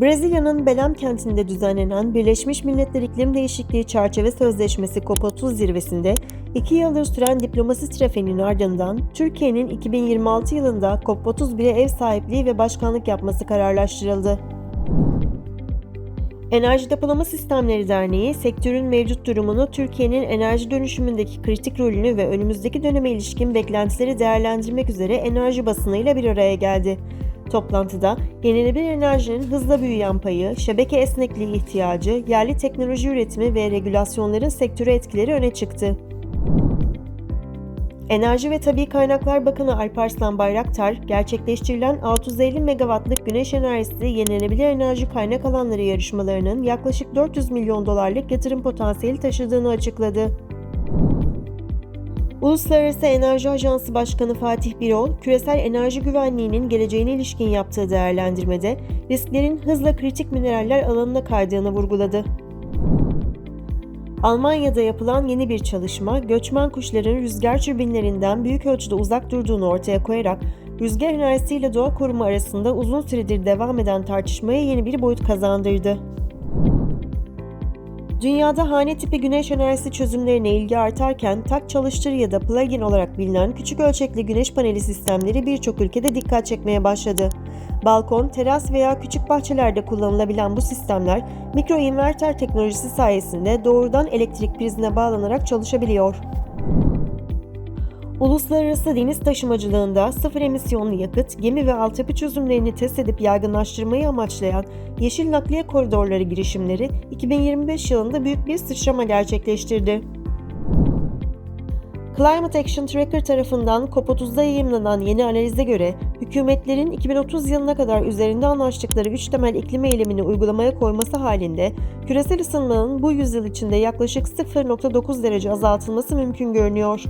Brezilya'nın Belem kentinde düzenlenen Birleşmiş Milletler İklim Değişikliği Çerçeve Sözleşmesi COP30 zirvesinde iki yıldır süren diplomasi trafiğinin ardından Türkiye'nin 2026 yılında COP31'e ev sahipliği ve başkanlık yapması kararlaştırıldı. Enerji Depolama Sistemleri Derneği, sektörün mevcut durumunu, Türkiye'nin enerji dönüşümündeki kritik rolünü ve önümüzdeki döneme ilişkin beklentileri değerlendirmek üzere enerji basınıyla bir araya geldi. Toplantıda yenilenebilir enerjinin hızla büyüyen payı, şebeke esnekliği ihtiyacı, yerli teknoloji üretimi ve regülasyonların sektörü etkileri öne çıktı. Enerji ve Tabi Kaynaklar Bakanı Alparslan Bayraktar, gerçekleştirilen 650 megawattlık güneş enerjisi yenilenebilir enerji kaynak alanları yarışmalarının yaklaşık 400 milyon dolarlık yatırım potansiyeli taşıdığını açıkladı. Uluslararası Enerji Ajansı Başkanı Fatih Birol, küresel enerji güvenliğinin geleceğine ilişkin yaptığı değerlendirmede risklerin hızla kritik mineraller alanına kaydığını vurguladı. Almanya'da yapılan yeni bir çalışma, göçmen kuşların rüzgar türbinlerinden büyük ölçüde uzak durduğunu ortaya koyarak, rüzgar enerjisiyle doğa koruma arasında uzun süredir devam eden tartışmaya yeni bir boyut kazandırdı. Dünyada hane tipi güneş enerjisi çözümlerine ilgi artarken tak çalıştır ya da plug-in olarak bilinen küçük ölçekli güneş paneli sistemleri birçok ülkede dikkat çekmeye başladı. Balkon, teras veya küçük bahçelerde kullanılabilen bu sistemler mikro inverter teknolojisi sayesinde doğrudan elektrik prizine bağlanarak çalışabiliyor. Uluslararası deniz taşımacılığında sıfır emisyonlu yakıt, gemi ve altyapı çözümlerini test edip yaygınlaştırmayı amaçlayan Yeşil Nakliye Koridorları girişimleri 2025 yılında büyük bir sıçrama gerçekleştirdi. Climate Action Tracker tarafından COP30'da yayımlanan yeni analize göre hükümetlerin 2030 yılına kadar üzerinde anlaştıkları 3 temel iklim eylemini uygulamaya koyması halinde küresel ısınmanın bu yüzyıl içinde yaklaşık 0.9 derece azaltılması mümkün görünüyor.